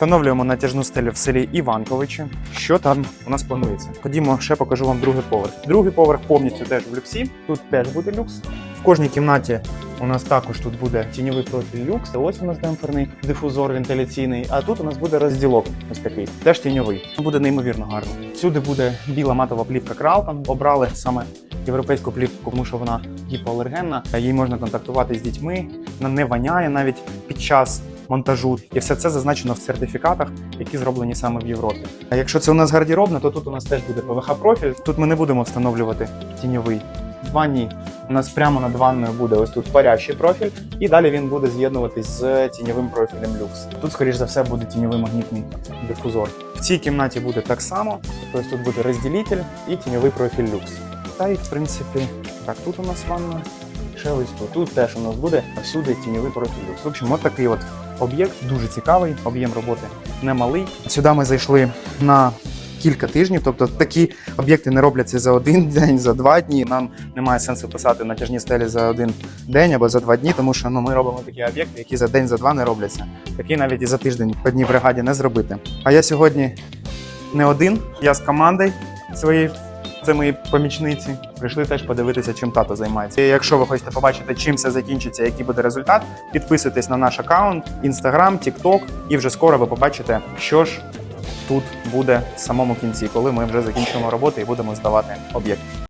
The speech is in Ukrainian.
Встановлюємо натяжну стелю в селі Іванковичі. Що там у нас планується? Ходімо, ще покажу вам другий поверх. Другий поверх повністю теж в люксі. Тут теж буде люкс. В кожній кімнаті у нас також тут буде тіньовий профіль люкс. Ось у нас демпферний дифузор вентиляційний. А тут у нас буде розділок ось такий, теж тіньовий. Буде неймовірно гарно. Всюди буде біла матова плівка Кралкан. Обрали саме європейську плівку, тому що вона гіпоалергенна. Їй можна контактувати з дітьми. Вона не воняє навіть під час монтажу. І все це зазначено в сертифікатах, які зроблені саме в Європі. А якщо це у нас гардеробна, то тут у нас теж буде ПВХ профіль. Тут ми не будемо встановлювати тіньовий. В ванні у нас прямо над ванною буде ось тут парящий профіль, і далі він буде з'єднуватись з тіньовим профілем люкс. Тут, скоріш за все, буде тіньовий магнітний дифузор. В цій кімнаті буде так само, тобто тут буде розділитель і тіньовий профіль люкс. Та й в принципі, так, тут у нас ванна. Ще ось тут. Теж у нас буде всюди тіньовий профіль люкс. В общем, от такий от об'єкт дуже цікавий, об'єм роботи немалий. Сюди ми зайшли на кілька тижнів, тобто такі об'єкти не робляться за один день, за два дні. Нам немає сенсу писати натяжні стелі за один день або за два дні, тому що ну, ми робимо такі об'єкти, які за день, за два не робляться. Такі навіть і за тиждень по одній бригаді не зробити. А я сьогодні не один, я з командою своєю. Це мої помічниці. Прийшли теж подивитися, чим тато займається. І якщо ви хочете побачити, чим все закінчиться, який буде результат, підписуйтесь на наш аккаунт, інстаграм, тікток, і вже скоро ви побачите, що ж тут буде в самому кінці, коли ми вже закінчимо роботу і будемо здавати об'єкт.